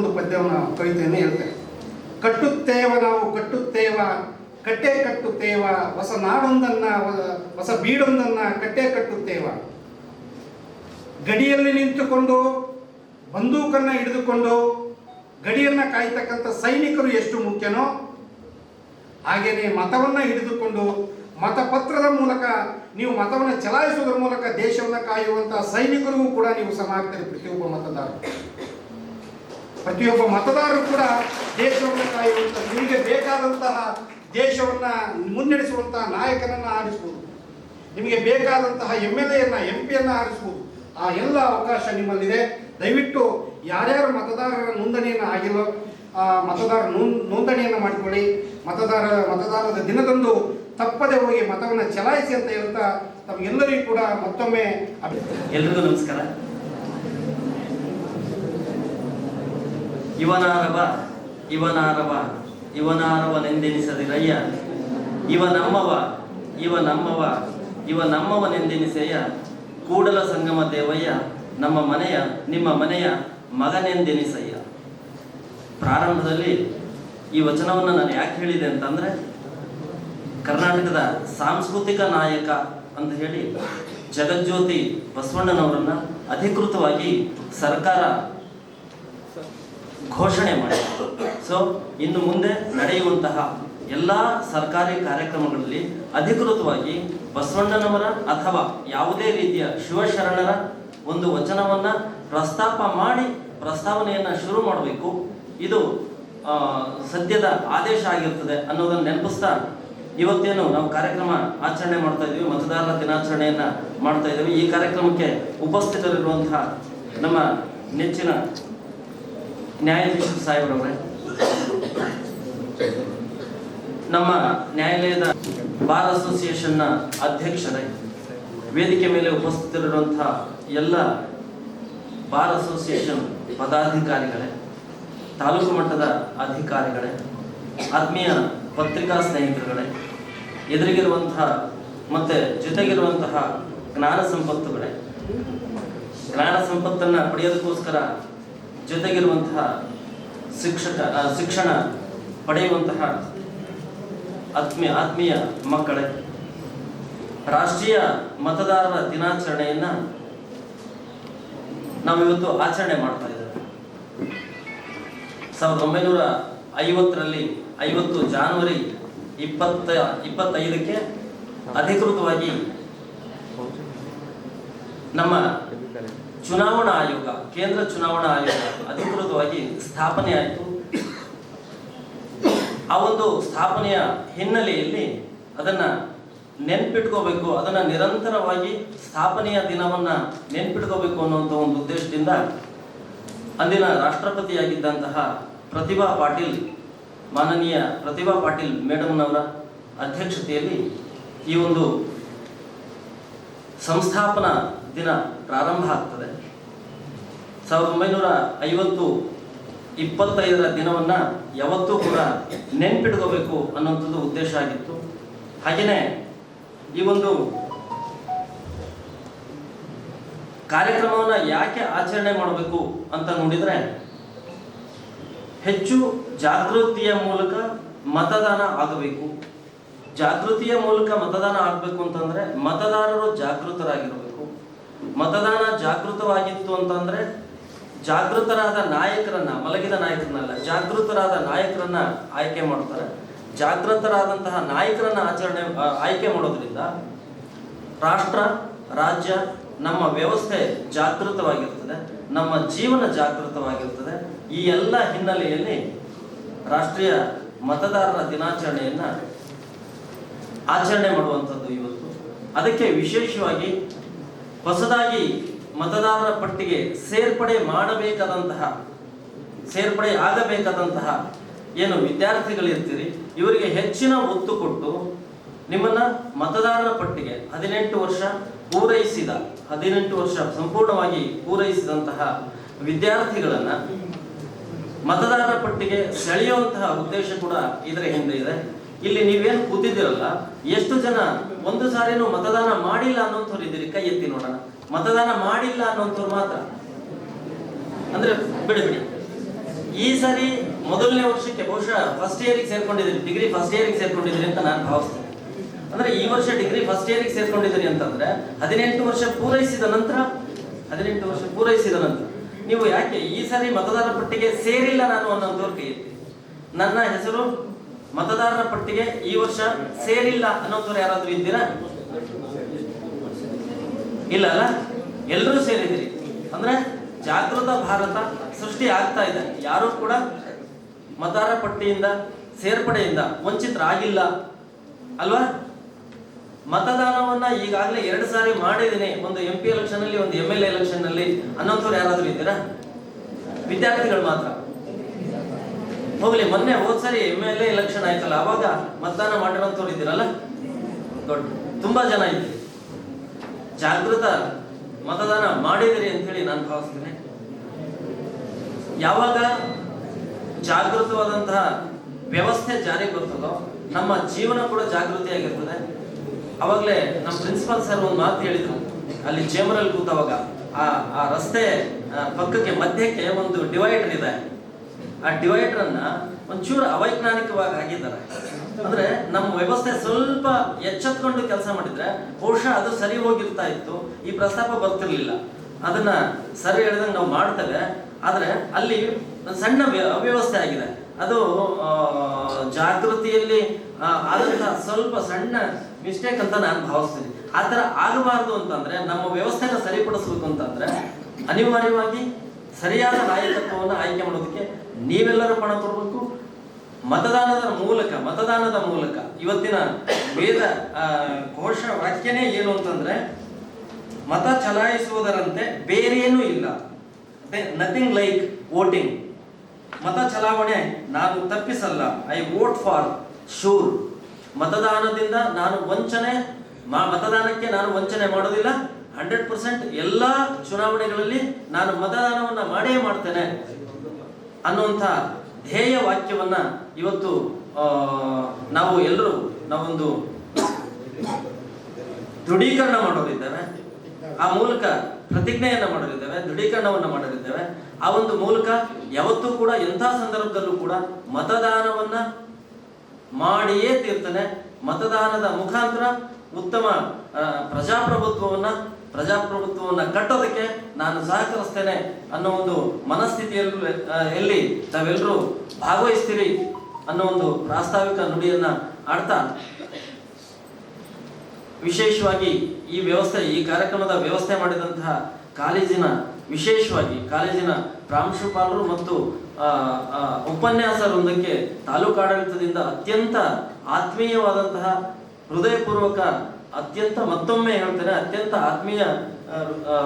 ಒಂದು ಪದ್ಯವನ್ನು ಕವಿತೆಯನ್ನು ಹೇಳ್ತಾರೆ ಕಟ್ಟುತ್ತೇವ ನಾವು, ಕಟ್ಟುತ್ತೇವ, ಕಟ್ಟೆ ಕಟ್ಟುತ್ತೇವ, ಹೊಸ ನಾಡೊಂದನ್ನ, ಹೊಸ ಬೀಡೊಂದನ್ನ ಕಟ್ಟೆ ಕಟ್ಟುತ್ತೇವ. ಗಡಿಯಲ್ಲಿ ನಿಂತುಕೊಂಡು, ಬಂದೂಕನ್ನ ಹಿಡಿದುಕೊಂಡು, ಗಡಿಯನ್ನ ಕಾಯ್ತಕ್ಕಂಥ ಸೈನಿಕರು ಎಷ್ಟು ಮುಖ್ಯನೋ, ಹಾಗೆಯೇ ಮತವನ್ನ ಹಿಡಿದುಕೊಂಡು, ಮತಪತ್ರದ ಮೂಲಕ ನೀವು ಮತವನ್ನು ಚಲಾಯಿಸುವುದರ ಮೂಲಕ ದೇಶವನ್ನು ಕಾಯುವಂತಹ ಸೈನಿಕರಿಗೂ ಕೂಡ ನೀವು ಸಮ ಆಗ್ತೀರಿ ಪ್ರತಿಯೊಬ್ಬ ಮತದಾರರು. ಪ್ರತಿಯೊಬ್ಬ ಮತದಾರರು ಕೂಡ ದೇಶವನ್ನು ಕಾಯುವಂತ, ನಿಮಗೆ ಬೇಕಾದಂತಹ ದೇಶವನ್ನ ಮುನ್ನಡೆಸುವಂತಹ ನಾಯಕನನ್ನ ಆರಿಸಬಹುದು ನಿಮಗೆ ಬೇಕಾದಂತಹ ಎಂ ಎಲ್ ಎನ್ನ ಎಂ ಪಿಯನ್ನ ಆರಿಸಬಹುದು ಆ ಎಲ್ಲ ಅವಕಾಶ ನಿಮ್ಮಲ್ಲಿದೆ. ದಯವಿಟ್ಟು ಯಾರ್ಯಾರು ಮತದಾರರ ನೋಂದಣಿಯನ್ನು ಆಗಿಲ್ಲೋ, ಆ ಮತದಾರ ನೋಂದ್ ನೋಂದಣಿಯನ್ನು ಮಾಡಿಕೊಳ್ಳಿ. ಮತದಾರ, ಮತದಾನದ ದಿನದಂದು ತಪ್ಪದೆ ಹೋಗಿ ಮತವನ್ನು ಚಲಾಯಿಸಿ ಅಂತ ಹೇಳ್ತಾ ತಮಗೆಲ್ಲರಿಗೂ ಕೂಡ ಮತ್ತೊಮ್ಮೆ ಎಲ್ರಿಗೂ ನಮಸ್ಕಾರ. ಇವನಾರವ ಇವನಾರವ, ಇವನಾರವನೆಂದೆನಿಸದಿರಯ್ಯ. ಇವ ನಮ್ಮವ ಇವ ನಮ್ಮವ ಇವ ನಮ್ಮವನೆಂದೆನಿಸೆಯ ಕೂಡಲ ಸಂಗಮ ದೇವಯ್ಯ, ನಮ್ಮ ಮನೆಯ, ನಿಮ್ಮ ಮನೆಯ ಮಗನೆಂದೆನಿಸಯ್ಯ. ಪ್ರಾರಂಭದಲ್ಲಿ ಈ ವಚನವನ್ನು ನಾನು ಯಾಕೆ ಹೇಳಿದೆ ಅಂತಂದ್ರೆ, ಕರ್ನಾಟಕದ ಸಾಂಸ್ಕೃತಿಕ ನಾಯಕ ಅಂತ ಹೇಳಿ ಜಗಜ್ಯೋತಿ ಬಸವಣ್ಣನವರನ್ನ ಅಧಿಕೃತವಾಗಿ ಸರ್ಕಾರ ಘೋಷಣೆ ಮಾಡಿದೆ ಸೊ ಇನ್ನು ಮುಂದೆ ನಡೆಯುವಂತಹ ಎಲ್ಲ ಸರ್ಕಾರಿ ಕಾರ್ಯಕ್ರಮಗಳಲ್ಲಿ ಅಧಿಕೃತವಾಗಿ ಬಸವಣ್ಣನವರ ಅಥವಾ ಯಾವುದೇ ರೀತಿಯ ಶಿವಶರಣರ ಒಂದು ವಚನವನ್ನ ಪ್ರಸ್ತಾಪ ಮಾಡಿ ಪ್ರಸ್ತಾವನೆಯನ್ನ ಶುರು ಮಾಡಬೇಕು. ಇದು ಸದ್ಯದ ಆದೇಶ ಆಗಿರ್ತದೆ ಅನ್ನೋದನ್ನ ನೆನಪಿಸ್ತಾ ಇವತ್ತೇನು ನಾವು ಕಾರ್ಯಕ್ರಮ ಆಚರಣೆ ಮಾಡ್ತಾ ಇದೀವಿ ಮತದಾರರ ದಿನಾಚರಣೆಯನ್ನ ಮಾಡ್ತಾ ಇದ್ದೀವಿ. ಈ ಕಾರ್ಯಕ್ರಮಕ್ಕೆ ಉಪಸ್ಥಿತರಿರುವಂತಹ ನಮ್ಮ ನೆಚ್ಚಿನ ನ್ಯಾಯಾಧೀಶ ಸಾಹೇಬ್ರವರೇ ನಮ್ಮ ನ್ಯಾಯಾಲಯದ ಬಾರ್ ಅಸೋಸಿಯೇಷನ್ನ ಅಧ್ಯಕ್ಷರೇ, ವೇದಿಕೆ ಮೇಲೆ ಉಪಸ್ಥಿತರಿರುವಂತಹ ಎಲ್ಲ ಬಾರ್ ಅಸೋಸಿಯೇಷನ್ ಪದಾಧಿಕಾರಿಗಳೇ, ತಾಲೂಕು ಮಟ್ಟದ ಅಧಿಕಾರಿಗಳೇ, ಆತ್ಮೀಯ ಪತ್ರಿಕಾ ಸ್ನೇಹಿತರುಗಳೇ, ಎದುರಿಗಿರುವಂತಹ ಮತ್ತೆ ಜೊತೆಗಿರುವಂತಹ ಜ್ಞಾನ ಸಂಪತ್ತುಗಳೇ. ಜ್ಞಾನ ಸಂಪತ್ತನ್ನ ಪಡೆಯೋದಕ್ಕೋಸ್ಕರ ಜೊತೆಗಿರುವಂತಹ ಶಿಕ್ಷಕ ಶಿಕ್ಷಣ ಪಡೆಯುವಂತಹ ಆತ್ಮೀಯ ಆತ್ಮೀಯ ಮಕ್ಕಳೇ, ರಾಷ್ಟ್ರೀಯ ಮತದಾರರ ದಿನಾಚರಣೆಯನ್ನ ನಾವಿವತ್ತು ಆಚರಣೆ ಮಾಡ್ತಾ ಇದ್ದೇವೆ. ಸಾವಿರದ ಒಂಬೈನೂರ ಐವತ್ತರಲ್ಲಿ, ಐವತ್ತು ಜಾನ್ವರಿ ಇಪ್ಪತ್ತ, ಇಪ್ಪತ್ತೈದಕ್ಕೆ ಅಧಿಕೃತವಾಗಿ ನಮ್ಮ ಚುನಾವಣಾ ಆಯೋಗ, ಕೇಂದ್ರ ಚುನಾವಣಾ ಆಯೋಗ ಅಧಿಕೃತವಾಗಿ ಸ್ಥಾಪನೆ ಆಯಿತು ಆ ಒಂದು ಸ್ಥಾಪನೆಯ ಹಿನ್ನೆಲೆಯಲ್ಲಿ ಅದನ್ನ ನೆನ್ಪಿಟ್ಕೋಬೇಕು, ಅದನ್ನ ನಿರಂತರವಾಗಿ ಸ್ಥಾಪನೆಯ ದಿನವನ್ನ ನೆನ್ಪಿಟ್ಕೋಬೇಕು ಅನ್ನುವಂಥ ಒಂದು ಉದ್ದೇಶದಿಂದ ಅಂದಿನ ರಾಷ್ಟ್ರಪತಿಯಾಗಿದ್ದಂತಹ ಪ್ರತಿಭಾ ಪಾಟೀಲ್, ಮಾನನೀಯ ಪ್ರತಿಭಾ ಪಾಟೀಲ್ ಮೇಡಮ್ನವರ ಅಧ್ಯಕ್ಷತೆಯಲ್ಲಿ ಈ ಒಂದು ಸಂಸ್ಥಾಪನಾ ದಿನ ಪ್ರಾರಂಭ ಆಗ್ತದೆ. ಸಾವಿರದ ಒಂಬೈನೂರ ಐವತ್ತು ಇಪ್ಪತ್ತೈದರ ದಿನವನ್ನ ಯಾವತ್ತೂ ಕೂಡ ನೆನ್ಪಿಟ್ಕೋಬೇಕು ಅನ್ನೋಂಥದ್ದು ಉದ್ದೇಶ ಆಗಿತ್ತು. ಹಾಗೆಯೇ ಈ ಒಂದು ಕಾರ್ಯಕ್ರಮವನ್ನ ಯಾಕೆ ಆಚರಣೆ ಮಾಡಬೇಕು ಅಂತ ನೋಡಿದರೆ, ಹೆಚ್ಚು ಜಾಗೃತಿಯ ಮೂಲಕ ಮತದಾನ ಆಗಬೇಕು. ಜಾಗೃತಿಯ ಮೂಲಕ ಮತದಾನ ಆಗಬೇಕು ಅಂತಂದ್ರೆ ಮತದಾರರು ಜಾಗೃತರಾಗಿರಬೇಕು. ಮತದಾನ ಜಾಗೃತವಾಗಿತ್ತು ಅಂತಂದ್ರೆ ಜಾಗೃತರಾದ ನಾಯಕರನ್ನ, ಮಲಗಿದ ನಾಯಕರನ್ನಲ್ಲ, ಜಾಗೃತರಾದ ನಾಯಕರನ್ನ ಆಯ್ಕೆ ಮಾಡ್ತಾರೆ. ಜಾಗೃತರಾದಂತಹ ನಾಯಕರನ್ನ ಆಚರಣೆ ಆಯ್ಕೆ ಮಾಡೋದ್ರಿಂದ ರಾಷ್ಟ್ರ, ರಾಜ್ಯ ನಮ್ಮ ವ್ಯವಸ್ಥೆ ಜಾಗೃತವಾಗಿರ್ತದೆ, ನಮ್ಮ ಜೀವನ ಜಾಗೃತವಾಗಿರ್ತದೆ. ಈ ಎಲ್ಲ ಹಿನ್ನೆಲೆಯಲ್ಲಿ ರಾಷ್ಟ್ರೀಯ ಮತದಾರರ ದಿನಾಚರಣೆಯನ್ನ ಆಚರಣೆ ಮಾಡುವಂಥದ್ದು ಇವತ್ತು. ಅದಕ್ಕೆ ವಿಶೇಷವಾಗಿ ಹೊಸದಾಗಿ ಮತದಾರರ ಪಟ್ಟಿಗೆ ಸೇರ್ಪಡೆ ಮಾಡಬೇಕಾದಂತಹ, ಸೇರ್ಪಡೆ ಆಗಬೇಕಾದಂತಹ ಏನು ವಿದ್ಯಾರ್ಥಿಗಳಿರ್ತೀರಿ, ಇವರಿಗೆ ಹೆಚ್ಚಿನ ಒತ್ತು ಕೊಟ್ಟು ನಿಮ್ಮನ್ನ ಮತದಾರರ ಪಟ್ಟಿಗೆ ಹದಿನೆಂಟು ವರ್ಷ ಪೂರೈಸಿದ, ಹದಿನೆಂಟು ವರ್ಷ ಸಂಪೂರ್ಣವಾಗಿ ಪೂರೈಸಿದಂತಹ ವಿದ್ಯಾರ್ಥಿಗಳನ್ನ ಮತದಾರರ ಪಟ್ಟಿಗೆ ಸೆಳೆಯುವಂತಹ ಉದ್ದೇಶ ಕೂಡ ಇದರ ಹಿಂದೆ ಇದೆ. ಇಲ್ಲಿ ನೀವೇನು ಕೂತಿದ್ದೀರಲ್ಲ, ಎಷ್ಟು ಜನ ಒಂದು ಸಾರಿನೂ ಮತದಾನ ಮಾಡಿಲ್ಲ ಅನ್ನೋಂಥವ್ರು ಇದ್ದೀರಿ? ಕೈ ಎತ್ತಿ ನೋಡೋಣ. ಮತದಾನ ಮಾಡಿಲ್ಲ ಅನ್ನೋಂಥವ್ರು ಮಾತ್ರ. ಅಂದ್ರೆ ಬಿಡಿ ಬಿಡಿ. ಈ ಸಾರಿ ಮೊದಲನೇ ವರ್ಷಕ್ಕೆ ಬಹುಶಃ ಫಸ್ಟ್ ಇಯರ್ಗೆ ಸೇರ್ಕೊಂಡಿದ್ದೀರಿ ಡಿಗ್ರಿ ಫಸ್ಟ್ ಇಯರ್ಗೆ ಸೇರ್ಕೊಂಡಿದ್ದೀರಿ ಅಂತ ನಾನು ಭಾವಿಸ್ತೇನೆ. ಅಂದ್ರೆ ಈ ವರ್ಷ ಡಿಗ್ರಿ ಫಸ್ಟ್ ಇಯರ್ಗೆ ಸೇರ್ಕೊಂಡಿದ್ದೀರಿ ಅಂತಂದ್ರೆ ಹದಿನೆಂಟು ವರ್ಷ ಪೂರೈಸಿದ ನಂತರ, ಹದಿನೆಂಟು ವರ್ಷ ಪೂರೈಸಿದ ನಂತರ ನೀವು ಯಾಕೆ ಈ ಸಾರಿ ಮತದಾರ ಪಟ್ಟಿಗೆ ಸೇರಿಲ್ಲ ನಾನು ಅನ್ನೋಂಥವ್ರು ಕೈ ನನ್ನ ಹೆಸರು ಮತದಾರರ ಪಟ್ಟಿಗೆ ಈ ವರ್ಷ ಸೇರಿಲ್ಲ ಅನ್ನೋದವ್ರು ಯಾರಾದ್ರೂ ಇದ್ದೀರಾ? ಇಲ್ಲ ಅಲ್ಲ? ಎಲ್ಲರೂ ಸೇರಿದಿರಿ ಅಂದ್ರೆ ಜಾಗೃತ ಭಾರತ ಸೃಷ್ಟಿ ಆಗ್ತಾ ಇದೆ. ಯಾರು ಕೂಡ ಮತದಾರ ಪಟ್ಟಿಯಿಂದ, ಸೇರ್ಪಡೆಯಿಂದ ವಂಚಿತರಾಗಿಲ್ಲ. ಅಲ್ವಾ? ಮತದಾನವನ್ನ ಈಗಾಗಲೇ ಎರಡು ಸಾರಿ ಮಾಡಿದ್ದೀನಿ. ಒಂದು ಎಂ ಪಿ ಎಲೆಕ್ಷನ್ ಅಲ್ಲಿ, ಒಂದು ಎಂ ಎಲ್ ಎಲೆಕ್ಷನ್ ಅಲ್ಲಿ ಅನ್ನೋಂಥವ್ರು ಯಾರಾದ್ರೂ ಇದ್ದೀರಾ? ವಿದ್ಯಾರ್ಥಿಗಳು ಮಾತ್ರ. ಹೋಗ್ಲಿ, ಮೊನ್ನೆ ಹೋದ್ ಸರಿ ಎಂ ಎಲ್ ಎಲೆಕ್ಷನ್ ಆಯ್ತಲ್ಲ, ಅವಾಗ ಮತದಾನ ಮಾಡಿರೋಂಥವ್ರು ಇದ್ದೀರಲ್ಲ? ತುಂಬಾ ಜನ ಇದ್ದೀರಿ. ಜಾಗೃತ ಮತದಾನ ಮಾಡಿದಿರಿ ಅಂತ ಹೇಳಿ ನಾನು ಭಾವಿಸ್ತೇನೆ. ಯಾವಾಗ ಜಾಗೃತವಾದಂತಹ ವ್ಯವಸ್ಥೆ ಜಾರಿಗೆ ಬರ್ತದೋ, ನಮ್ಮ ಜೀವನ ಕೂಡ ಜಾಗೃತಿಯಾಗಿರ್ತದೆ. ಅವಾಗಲೇ ನಮ್ಮ ಪ್ರಿನ್ಸಿಪಾಲ್ ಸರ್ ಒಂದು ಮಾತು ಹೇಳಿದ್ರು. ಅಲ್ಲಿ ಚೇಂಬರಲ್ಲಿ ಕೂತವಾಗ ಆ ಆ ರಸ್ತೆ ಪಕ್ಕಕ್ಕೆ ಮಧ್ಯಕ್ಕೆ ಒಂದು ಡಿವೈಡರ್ ಇದೆ. ಆ ಡಿವೈಡರ್ ಅನ್ನ ಒಂಚೂರು ಅವೈಜ್ಞಾನಿಕವಾಗಿ ಹಾಕಿದ್ದಾರೆ. ಅಂದ್ರೆ ನಮ್ಮ ವ್ಯವಸ್ಥೆ ಸ್ವಲ್ಪ ಎಚ್ಚೆತ್ಕೊಂಡು ಕೆಲಸ ಮಾಡಿದ್ರೆ ಬಹುಶಃ ಅದು ಸರಿ ಹೋಗಿರ್ತಾ ಇತ್ತು, ಈ ಪ್ರಸ್ತಾಪ ಬರ್ತಿರ್ಲಿಲ್ಲ. ಅದನ್ನ ಸರಿ ಹೇಳಿದಂಗೆ ನಾವು ಮಾಡ್ತೇವೆ. ಆದ್ರೆ ಅಲ್ಲಿ ಸಣ್ಣ ವ್ಯ- ಅವ್ಯವಸ್ಥೆ ಆಗಿದೆ. ಅದು ಜಾಗೃತಿಯಲ್ಲಿ ಆದಂತಹ ಸ್ವಲ್ಪ ಸಣ್ಣ ಮಿಸ್ಟೇಕ್ ಅಂತ ನಾನು ಭಾವಿಸ್ತೀನಿ. ಆ ಥರ ಆಗಬಾರ್ದು ಅಂತಂದ್ರೆ ನಮ್ಮ ವ್ಯವಸ್ಥೆನ ಸರಿಪಡಿಸ್ಬೇಕು ಅಂತಂದ್ರೆ ಅನಿವಾರ್ಯವಾಗಿ ಸರಿಯಾದ ನಾಯಕತ್ವವನ್ನು ಆಯ್ಕೆ ಮಾಡೋದಕ್ಕೆ ನೀವೆಲ್ಲರೂ ಪಣ ಕೊಡಬೇಕು ಮತದಾನದ ಮೂಲಕ ಮತದಾನದ ಮೂಲಕ ಇವತ್ತಿನ ವೇದ ಘೋಷ ವಾಕ್ಯನೇ ಏನು ಅಂತಂದ್ರೆ, ಮತ ಚಲಾಯಿಸುವುದರಂತೆ ಬೇರೇನೂ ಇಲ್ಲ. ನಥಿಂಗ್ ಲೈಕ್ ವೋಟಿಂಗ್ ಮತ ಚಲಾವಣೆ ನಾನು ತಪ್ಪಿಸಲ್ಲ. ಐ ವೋಟ್ ಫಾರ್ ಶೂರ್ ಮತದಾನದಿಂದ ನಾನು ವಂಚನೆ ಮತದಾನಕ್ಕೆ ನಾನು ವಂಚನೆ ಮಾಡೋದಿಲ್ಲ. ಹಂಡ್ರೆಡ್ ಪರ್ಸೆಂಟ್ ಎಲ್ಲ ಚುನಾವಣೆಗಳಲ್ಲಿ ನಾನು ಮತದಾನವನ್ನ ಮಾಡೇ ಮಾಡ್ತೇನೆ ಅನ್ನುವಂಥ ಧ್ಯೇಯ ವಾಕ್ಯವನ್ನ ಇವತ್ತು ನಾವು ಎಲ್ಲರೂ ನಾವೊಂದು ದೃಢೀಕರಣ ಮಾಡೋರಿದ್ದೇವೆ. ಆ ಮೂಲಕ ಪ್ರತಿಜ್ಞೆಯನ್ನ ಮಾಡಲಿದ್ದೇವೆ ದೃಢೀಕರಣವನ್ನು ಮಾಡಲಿದ್ದೇವೆ ಆ ಒಂದು ಮೂಲಕ ಯಾವತ್ತೂ ಕೂಡ ಎಂಥ ಸಂದರ್ಭದಲ್ಲೂ ಕೂಡ ಮತದಾನವನ್ನ ಮಾಡಿಯೇ ತೀರ್ತಾನೆ. ಮತದಾನದ ಮುಖಾಂತರ ಉತ್ತಮ ಪ್ರಜಾಪ್ರಭುತ್ವವನ್ನ ಪ್ರಜಾಪ್ರಭುತ್ವವನ್ನ ಕಟ್ಟೋದಕ್ಕೆ ನಾನು ಸಹಕರಿಸ್ತೇನೆ ಅನ್ನೋ ಒಂದು ಮನಸ್ಥಿತಿಯಲ್ಲೂ ಎಲ್ಲಿ ತಾವೆಲ್ಲರೂ ಭಾಗವಹಿಸ್ತೀರಿ ಅನ್ನೋ ಒಂದು ಪ್ರಾಸ್ತಾವಿಕ ನುಡಿಯನ್ನ ಆಡ್ತಾ ವಿಶೇಷವಾಗಿ ಈ ವ್ಯವಸ್ಥೆ, ಈ ಕಾರ್ಯಕ್ರಮದ ವ್ಯವಸ್ಥೆ ಮಾಡಿದಂತಹ ಕಾಲೇಜಿನ, ವಿಶೇಷವಾಗಿ ಕಾಲೇಜಿನ ಪ್ರಾಂಶುಪಾಲರು ಮತ್ತು ಉಪನ್ಯಾಸ ವೃಂದಕ್ಕೆ ತಾಲೂಕಾಡಳಿತದಿಂದ ಅತ್ಯಂತ ಆತ್ಮೀಯವಾದಂತಹ ಹೃದಯಪೂರ್ವಕ ಅತ್ಯಂತ ಮತ್ತೊಮ್ಮೆ ಹೇಳ್ತೇನೆ ಅತ್ಯಂತ ಆತ್ಮೀಯ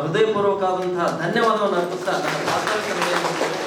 ಹೃದಯಪೂರ್ವಕವಾದಂತಹ ಧನ್ಯವಾದವನ್ನು ಅರ್ಪಿಸ್ತಾ ನನ್ನ